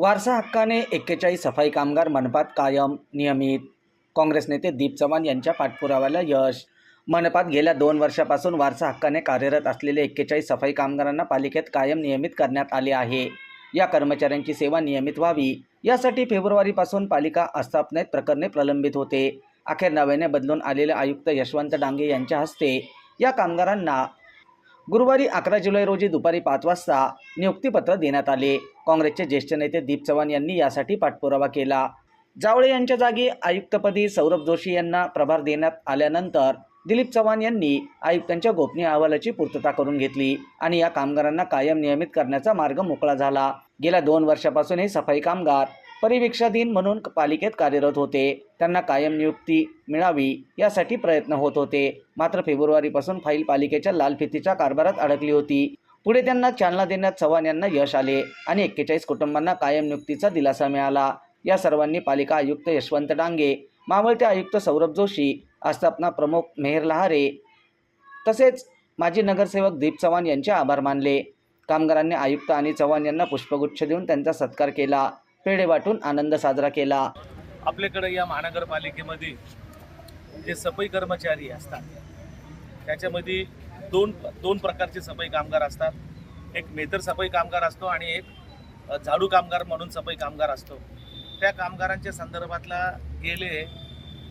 वारसा हक्काने एक्केचाळीस सफाई कामगार मनपात कायम नियमित. काँग्रेस नेते दीप चव्हाण यांच्या पाठपुराव्याला यश. मनपात गेल्या दोन वर्षापासून वारसा हक्काने कार्यरत असलेले एक्केचाळीस सफाई कामगारांना पालिकेत कायम नियमित करण्यात आले आहे. या कर्मचाऱ्यांची सेवा नियमित व्हावी. यासाठी फेब्रुवारीपासून पालिका आस्थापनेत प्रकरणे प्रलंबित होते. अखेर नव्याने बदलून आलेले आयुक्त यशवंत डांगे यांच्या हस्ते या कामगारांना गुरुवारी अकरा जुलै रोजी दुपारी पाच वाजता नियुक्तीपत्र देण्यात आले. काँग्रेसचे ज्येष्ठ नेते दीप चव्हाण यांनी यासाठी पाठपुरावा केला. जावळे यांच्या जागी आयुक्तपदी सौरभ जोशी यांना प्रभार देण्यात आल्यानंतर दिलीप चव्हाण यांनी आयुक्तांच्या गोपनीय अहवालाची पूर्तता करून घेतली आणि या कामगारांना कायम नियमित करण्याचा मार्ग मोकळा झाला. गेल्या दोन वर्षापासून हे सफाई कामगार परिवीक्षाधीन म्हणून पालिकेत कार्यरत होते. त्यांना कायम नियुक्ती मिळावी यासाठी प्रयत्न होत होते. मात्र फेब्रुवारीपासून फाईल पालिकेच्या लालफितीच्या कारभारात अडकली होती. पुढे त्यांना चालना देण्यात चव्हाण यांना यश आले आणि एक्केचाळीस कुटुंबांना कायम नियुक्तीचा दिलासा मिळाला. या सर्वांनी पालिका आयुक्त यशवंत डांगे मावळते आयुक्त सौरभ जोशी आस्थापना प्रमुख मेहर लहारे तसेच माजी नगरसेवक दीप चव्हाण यांचे आभार मानले. कामगारांनी आयुक्त आणि चव्हाण यांना पुष्पगुच्छ देऊन त्यांचा सत्कार केला. पेढे वाटून आनंद साजरा केला. आपल्याकडे या महानगरपालिकेमध्ये जे सफाई कर्मचारी असतात त्याच्यामध्ये दोन दोन प्रकारचे सफाई कामगार असतात. एक मेतर सफाई कामगार असतो आणि एक झाडू कामगार म्हणून सफाई कामगार असतो. त्या कामगारांच्या संदर्भातला गेले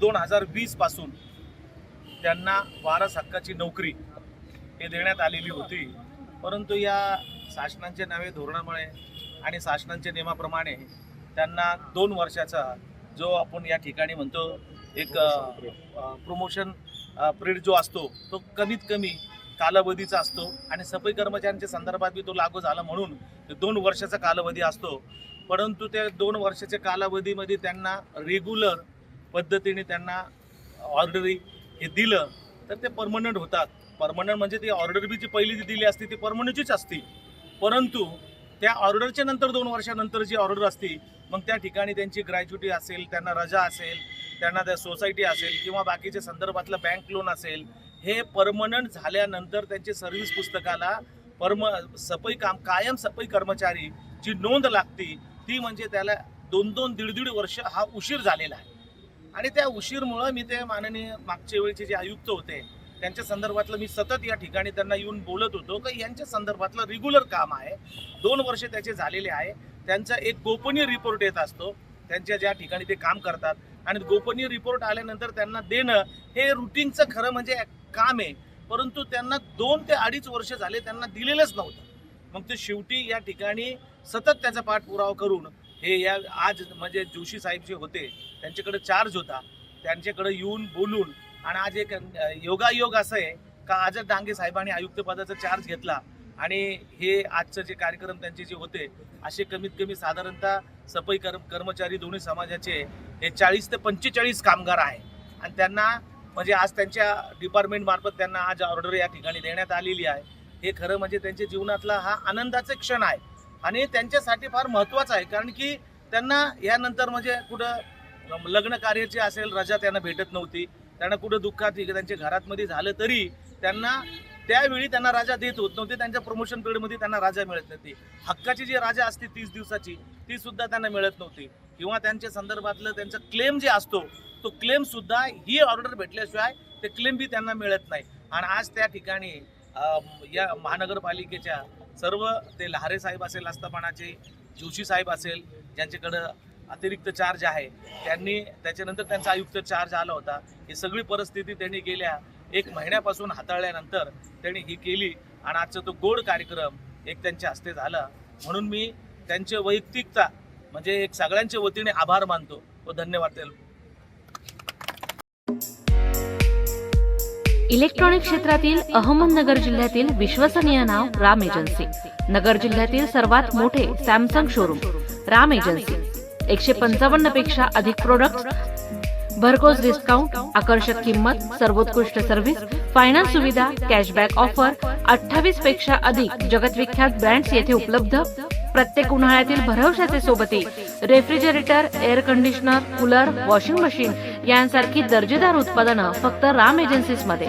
दोन हजार वीसपासून त्यांना वारस हक्काची नोकरी हे देण्यात आलेली होती. परंतु या शासनाच्या नवे धोरणामुळे आणि शासनाच्या नियमाप्रमाणे त्यांना दोन वर्षाचा जो आपण या ठिकाणी म्हणतो एक प्रमोशन पिरियड जो असतो तो कमीत कमी कालावधीचा असतो. आणि सफाई कर्मचाऱ्यांच्या संदर्भात बी तो लागू झाला म्हणून ते दोन वर्षाचा कालावधी असतो. परंतु त्या दोन वर्षाच्या कालावधीमध्ये त्यांना रेग्युलर पद्धतीने त्यांना ऑर्डरी हे दिलं तर ते परमनंट होतात. परमनंट म्हणजे ती ऑर्डर बी जी पहिली जी दिली असती ती परमनंटचीच असती. परंतु त्या ऑर्डरच्या नंतर दोन वर्षानंतर जी ऑर्डर असते मग त्या ठिकाणी त्यांची ग्रॅज्युटी असेल त्यांना रजा असेल त्यांना त्या सोसायटी असेल किंवा बाकीच्या संदर्भातलं बँक लोन असेल हे परमनंट झाल्यानंतर त्यांचे सर्व्हिस पुस्तकाला परम सफाई काम कायम सफाई कर्मचारी जी नोंद लागते ती म्हणजे त्याला दोन दोन दीड दीड वर्ष हा उशीर झालेला आहे. आणि त्या उशीरमुळं मी ते माननीय मागच्या वेळचे जे आयुक्त होते त्यांच्या संदर्भातलं मी सतत या ठिकाणी त्यांना येऊन बोलत होतो की यांच्या संदर्भातलं रेग्युलर काम आहे. दोन वर्ष त्याचे झालेले आहे. त्यांचा एक गोपनीय रिपोर्ट येत असतो. त्यांच्या ज्या ठिकाणी ते काम करतात. आणि गोपनीय रिपोर्ट आल्यानंतर त्यांना देणं हे रुटीनचं खरं म्हणजे काम आहे. परंतु त्यांना दोन ते अडीच वर्ष झाले त्यांना दिलेलंच नव्हतं. मग ते शेवटी या ठिकाणी सतत त्याचा पाठपुरावा करून हे या आज म्हणजे जोशी साहेब जे होते त्यांच्याकडे चार्ज होता. त्यांच्याकडे येऊन बोलून आणि आज एक योगायोग असं आहे का आज डांगे साहेबांनी आयुक्तपदाचा चार्ज घेतला आणि हे आजचं जे कार्यक्रम त्यांचे जे होते असे कमीत कमी साधारणतः सफाई कर्म कर्मचारी दोन्ही समाजाचे हे चाळीस ते पंचेचाळीस कामगार आहे. आणि त्यांना म्हणजे आज त्यांच्या डिपार्टमेंट मार्फत त्यांना आज ऑर्डर या ठिकाणी देण्यात आलेली आहे. हे खरं म्हणजे त्यांच्या जीवनातला हा आनंदाचा क्षण आहे. आणि त्यांच्यासाठी फार महत्त्वाचं आहे कारण की त्यांना यानंतर म्हणजे कुठं लग्न कार्याची असेल रजा त्यांना भेटत नव्हती. त्यांना कुठं दुःखात त्यांच्या घरातमध्ये झालं तरी त्यांना त्यावेळी त्यांना राजा देत होत नव्हते त्यांच्या प्रमोशन पिरियडमध्ये त्यांना राजा मिळत नव्हती. हक्काची जी राजा असते तीस दिवसाची ती सुद्धा त्यांना मिळत नव्हती. किंवा त्यांच्या संदर्भातलं त्यांचा क्लेम जे असतो तो क्लेम सुद्धा ही ऑर्डर भेटल्याशिवाय ते क्लेम बी त्यांना मिळत नाही. आणि आज त्या ठिकाणी या महानगरपालिकेच्या सर्व ते लहारे साहेब असेल आस्थापनाचे जोशी साहेब असेल ज्यांच्याकडं अतिरिक्त चार्ज आहे. त्यांनी त्याच्यानंतर त्यांचा आयुक्त चार्ज आला होता. ही सगळी परिस्थिती त्यांनी गेल्या एक महिन्यापासून हाताळल्यानंतर त्यांनी ही केली आणि आजचा तो गोड कार्यक्रम एक त्यांच्या हस्ते झाला. म्हणून मी त्यांचे वैयक्तिकता म्हणजे एक सगळ्यांच्या वतीने आभार मानतो. व धन्यवाद इलेक्ट्रॉनिक क्षेत्रातील अहमदनगर जिल्ह्यातील विश्वसनीय नाव राम एजन्सी. नगर जिल्ह्यातील सर्वात मोठे सॅमसंग शोरूम राम एजन्सी. एकशे पंचावन्नपेक्षा अधिक प्रोडक्ट भरघोस डिस्काउंट आकर्षक किंमत सर्वोत्कृष्ट सर्व्हिस फायनान्स सुविधा कॅशबॅक ऑफर अठ्ठावीसपेक्षा अधिक जगतविख्यात ब्रँड्स येथे उपलब्ध. प्रत्येक उन्हाळ्यातील भरवशाचे सोबती refrigerator air conditioner cooler washing machine यांसारखी दर्जेदार उत्पादनं फक्त राम एजन्सीजमध्ये.